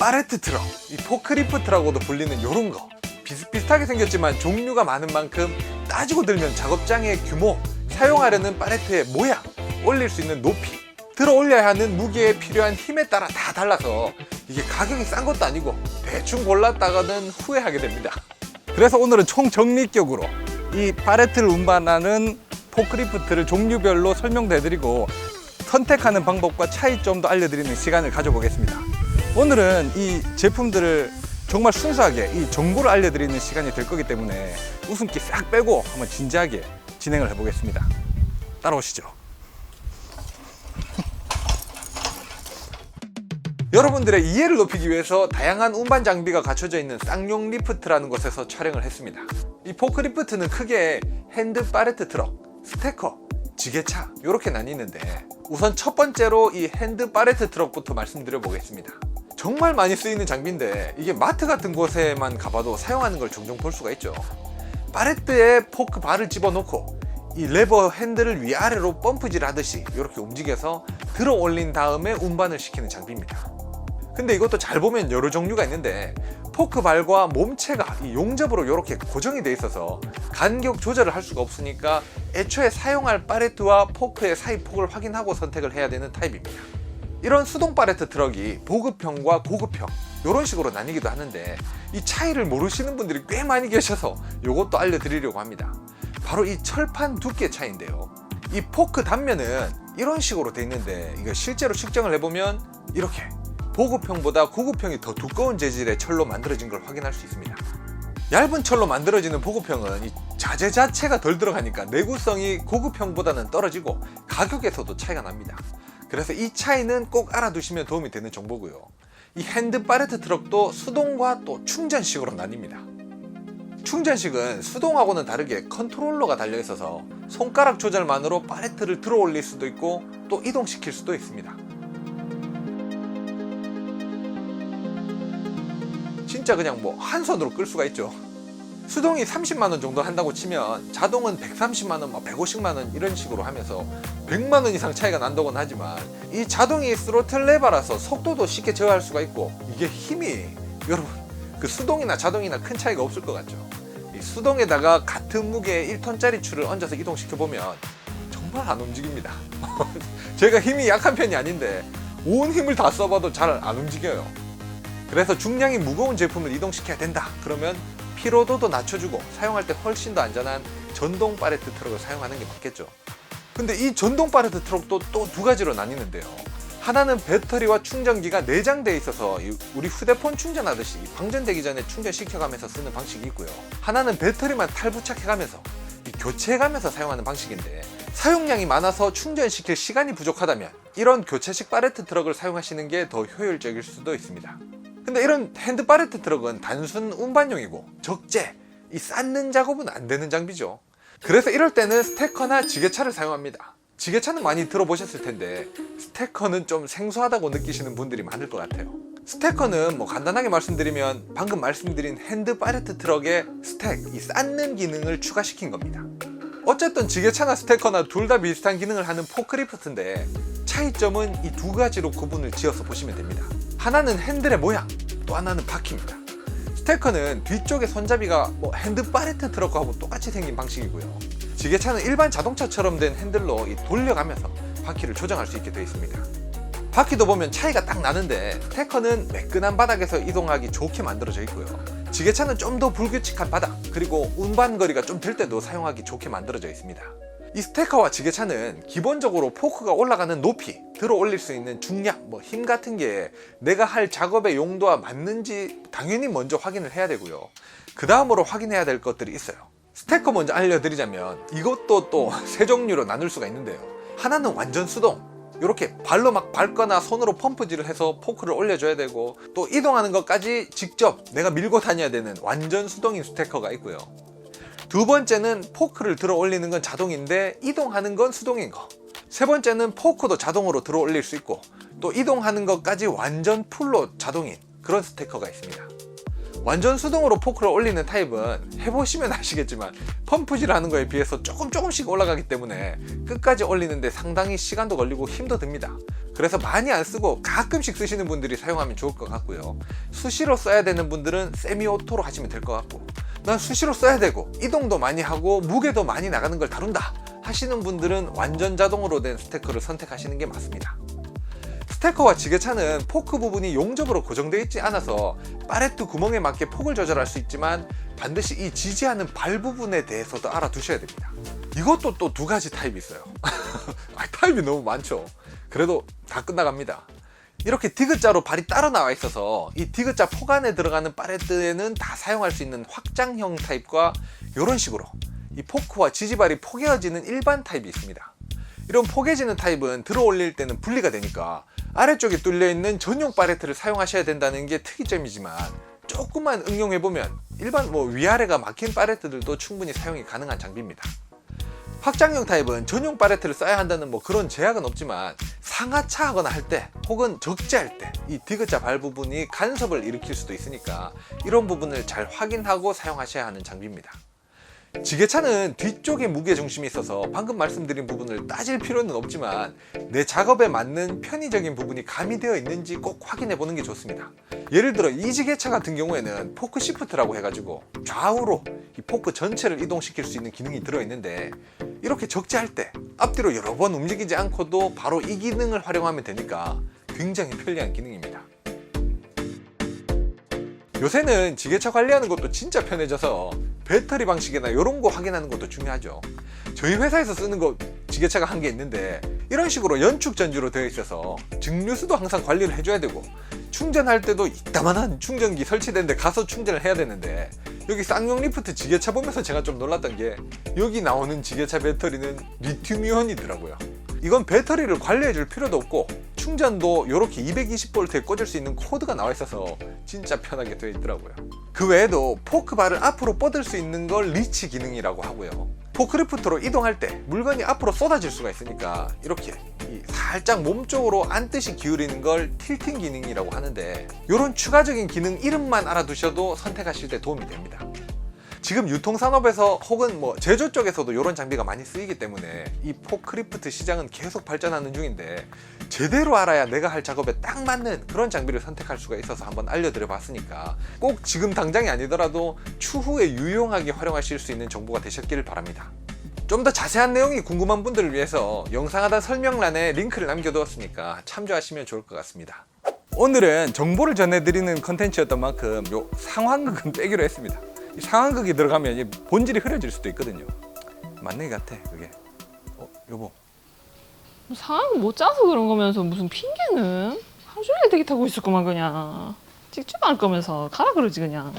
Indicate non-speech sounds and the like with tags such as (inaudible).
파레트 트럭, 이 포크리프트라고도 불리는 요런 거 비슷비슷하게 생겼지만 종류가 많은 만큼 따지고 들면 작업장의 규모, 사용하려는 파레트의 모양, 올릴 수 있는 높이, 들어 올려야 하는 무게에 필요한 힘에 따라 다 달라서 이게 가격이 싼 것도 아니고 대충 골랐다가는 후회하게 됩니다. 그래서 오늘은 총 정리격으로 이 파레트를 운반하는 포크리프트를 종류별로 설명해드리고 선택하는 방법과 차이점도 알려드리는 시간을 가져보겠습니다. 오늘은 이 제품들을 정말 순수하게 이 정보를 알려드리는 시간이 될 거기 때문에 웃음기 싹 빼고 한번 진지하게 진행을 해보겠습니다. 따라오시죠. (laughs) 여러분들의 이해를 높이기 위해서 다양한 운반 장비가 갖춰져 있는 쌍용 리프트라는 곳에서 촬영을 했습니다. 이 포크 리프트는 크게 핸드 파레트 트럭, 스테커, 지게차 이렇게 나뉘는데 우선 첫 번째로 이 핸드 파레트 트럭부터 말씀드려 보겠습니다. 정말 많이 쓰이는 장비인데 이게 마트 같은 곳에만 가봐도 사용하는 걸 종종 볼 수가 있죠. 파레트에 포크 발을 집어넣고 이 레버 핸들을 위아래로 펌프질 하듯이 이렇게 움직여서 들어 올린 다음에 운반을 시키는 장비입니다. 근데 이것도 잘 보면 여러 종류가 있는데 포크 발과 몸체가 이 용접으로 이렇게 고정이 돼 있어서 간격 조절을 할 수가 없으니까 애초에 사용할 파레트와 포크의 사이 폭을 확인하고 선택을 해야 되는 타입입니다. 이런 수동 파레트 트럭이 보급형과 고급형 이런 식으로 나뉘기도 하는데 이 차이를 모르시는 분들이 꽤 많이 계셔서 이것도 알려드리려고 합니다. 바로 이 철판 두께 차이인데요. 이 포크 단면은 이런 식으로 돼 있는데 이거 실제로 측정을 해보면 이렇게 보급형보다 고급형이 더 두꺼운 재질의 철로 만들어진 걸 확인할 수 있습니다. 얇은 철로 만들어지는 보급형은 이 자재 자체가 덜 들어가니까 내구성이 고급형보다는 떨어지고 가격에서도 차이가 납니다. 그래서 이 차이는 꼭 알아두시면 도움이 되는 정보고요. 이 핸드 파레트 트럭도 수동과 또 충전식으로 나뉩니다. 충전식은 수동하고는 다르게 컨트롤러가 달려 있어서 손가락 조절만으로 파레트를 들어 올릴 수도 있고 또 이동시킬 수도 있습니다. 진짜 그냥 뭐 한 손으로 끌 수가 있죠. 수동이 30만 원 정도 한다고 치면 자동은 130만 원, 150만 원 이런 식으로 하면서 100만 원 이상 차이가 난다고는 하지만 이 자동이 스로틀 레버라서 속도도 쉽게 제어할 수가 있고 이게 힘이 여러분 그 수동이나 자동이나 큰 차이가 없을 것 같죠. 이 수동에다가 같은 무게의 1톤짜리 줄을 얹어서 이동시켜 보면 정말 안 움직입니다. (laughs) 제가 힘이 약한 편이 아닌데 온 힘을 다 써봐도 잘 안 움직여요. 그래서 중량이 무거운 제품을 이동시켜야 된다. 그러면 피로도도 낮춰주고 사용할 때 훨씬 더 안전한 전동 파레트 트럭을 사용하는 게 맞겠죠. 근데 이 전동 파레트 트럭도 또 두 가지로 나뉘는데요. 하나는 배터리와 충전기가 내장되어 있어서 이 우리 휴대폰 충전하듯이 방전되기 전에 충전시켜가면서 쓰는 방식이 있고요. 하나는 배터리만 탈부착해가면서 이 교체해가면서 사용하는 방식인데 사용량이 많아서 충전시킬 시간이 부족하다면 이런 교체식 파레트 트럭을 사용하시는 게 더 효율적일 수도 있습니다. 근데 이런 핸드 파레트 트럭은 단순 운반용이고 적재, 이 쌓는 작업은 안 되는 장비죠. 그래서 이럴 때는 스테커나 지게차를 사용합니다. 지게차는 많이 들어보셨을 텐데 스테커는 좀 생소하다고 느끼시는 분들이 많을 것 같아요. 스테커는 뭐 간단하게 말씀드리면 방금 말씀드린 핸드 파레트 트럭에 스택, 이 쌓는 기능을 추가시킨 겁니다. 어쨌든 지게차나 스테커나 둘 다 비슷한 기능을 하는 포크리프트인데 차이점은 이 두 가지로 구분을 지어서 보시면 됩니다. 하나는 핸들의 모양, 또 하나는 바퀴입니다. 스테커는 뒤쪽에 손잡이가 뭐 핸드 파레트 트럭하고 똑같이 생긴 방식이고요. 지게차는 일반 자동차처럼 된 핸들로 이 돌려가면서 바퀴를 조정할 수 있게 되어 있습니다. 바퀴도 보면 차이가 딱 나는데 스테커는 매끈한 바닥에서 이동하기 좋게 만들어져 있고요. 지게차는 좀 더 불규칙한 바닥 그리고 운반 거리가 좀될 때도 사용하기 좋게 만들어져 있습니다. 이 스테커와 지게차는 기본적으로 포크가 올라가는 높이, 들어 올릴 수 있는 중량, 뭐 힘 같은 게 내가 할 작업의 용도와 맞는지 당연히 먼저 확인을 해야 되고요. 그 다음으로 확인해야 될 것들이 있어요. 스테커 먼저 알려드리자면 이것도 또 (laughs) 세 종류로 나눌 수가 있는데요. 하나는 완전 수동. 이렇게 발로 막 밟거나 손으로 펌프질을 해서 포크를 올려줘야 되고 또 이동하는 것까지 직접 내가 밀고 다녀야 되는 완전 수동인 스테커가 있고요. 두 번째는 포크를 들어 올리는 건 자동인데 이동하는 건 수동인 거. 세 번째는 포크도 자동으로 들어 올릴 수 있고 또 이동하는 것까지 완전 풀로 자동인 그런 스테커가 있습니다. 완전 수동으로 포크를 올리는 타입은 해보시면 아시겠지만 펌프질 하는 거에 비해서 조금 조금씩 올라가기 때문에 끝까지 올리는데 상당히 시간도 걸리고 힘도 듭니다. 그래서 많이 안 쓰고 가끔씩 쓰시는 분들이 사용하면 좋을 것 같고요. 수시로 써야 되는 분들은 세미 오토로 하시면 될 것 같고 난 수시로 써야 되고 이동도 많이 하고 무게도 많이 나가는 걸 다룬다 하시는 분들은 완전 자동으로 된 스테커를 선택하시는 게 맞습니다. 스테커와 지게차는 포크 부분이 용접으로 고정되어 있지 않아서 파레트 구멍에 맞게 폭을 조절할 수 있지만 반드시 이 지지하는 발 부분에 대해서도 알아두셔야 됩니다. 이것도 또 두 가지 타입이 있어요. (laughs) 아, 타입이 너무 많죠. 그래도 다 끝나갑니다. 이렇게 디귿자로 발이 따로 나와 있어서 이 디귿자 폭 안에 들어가는 파레트에는 다 사용할 수 있는 확장형 타입과 이런 식으로 이 포크와 지지발이 포개어지는 일반 타입이 있습니다. 이런 포개지는 타입은 들어 올릴 때는 분리가 되니까 아래쪽에 뚫려 있는 전용 파레트를 사용하셔야 된다는 게 특이점이지만 조금만 응용해 보면 일반 뭐 위아래가 막힌 파레트들도 충분히 사용이 가능한 장비입니다. 확장형 타입은 전용 파레트를 써야 한다는 뭐 그런 제약은 없지만 상하차 하거나 할 때 혹은 적재할 때 이 디귿자 발 부분이 간섭을 일으킬 수도 있으니까 이런 부분을 잘 확인하고 사용하셔야 하는 장비입니다. 지게차는 뒤쪽에 무게 중심이 있어서 방금 말씀드린 부분을 따질 필요는 없지만 내 작업에 맞는 편의적인 부분이 가미되어 있는지 꼭 확인해 보는 게 좋습니다. 예를 들어 이 지게차 같은 경우에는 포크 시프트라고 해가지고 좌우로 이 포크 전체를 이동시킬 수 있는 기능이 들어있는데 이렇게 적재할 때 앞뒤로 여러 번 움직이지 않고도 바로 이 기능을 활용하면 되니까 굉장히 편리한 기능입니다. 요새는 지게차 관리하는 것도 진짜 편해져서 배터리 방식이나 이런 거 확인하는 것도 중요하죠. 저희 회사에서 쓰는 거 지게차가 한개 있는데 이런 식으로 연축 전주로 되어 있어서 증류수도 항상 관리를 해줘야 되고 충전할 때도 이따만한 충전기 설치된 데 가서 충전을 해야 되는데 여기 쌍용 리프트 지게차 보면서 제가 좀 놀랐던 게 여기 나오는 지게차 배터리는 리튬이온이더라고요. 이건 배터리를 관리해 줄 필요도 없고 충전도 이렇게 220V에 꽂을 수 있는 코드가 나와 있어서 진짜 편하게 되어 있더라고요. 그 외에도 포크 발을 앞으로 뻗을 수 있는 걸 리치 기능이라고 하고요. 포크리프트로 이동할 때 물건이 앞으로 쏟아질 수가 있으니까 이렇게 이 살짝 몸 쪽으로 안듯이 기울이는 걸 틸팅 기능이라고 하는데 이런 추가적인 기능 이름만 알아두셔도 선택하실 때 도움이 됩니다. 지금 유통산업에서 혹은 뭐 제조 쪽에서도 이런 장비가 많이 쓰이기 때문에 이 포크리프트 시장은 계속 발전하는 중인데 제대로 알아야 내가 할 작업에 딱 맞는 그런 장비를 선택할 수가 있어서 한번 알려드려 봤으니까 꼭 지금 당장이 아니더라도 추후에 유용하게 활용하실 수 있는 정보가 되셨기를 바랍니다. 좀 더 자세한 내용이 궁금한 분들을 위해서 영상 하단 설명란에 링크를 남겨두었으니까 참조하시면 좋을 것 같습니다. 오늘은 정보를 전해드리는 컨텐츠였던 만큼 요 상황극은 (laughs) 빼기로 했습니다. 이 상황극이 들어가면 이 본질이 흐려질 수도 있거든요. 맞는 것 같아 그게. 어 여보. 상황 못 짜서 그런 거면서 무슨 핑계는? 하루 종일 대기 타고 있을 거만 그냥. 찍지 말 거면서 가라 그러지 그냥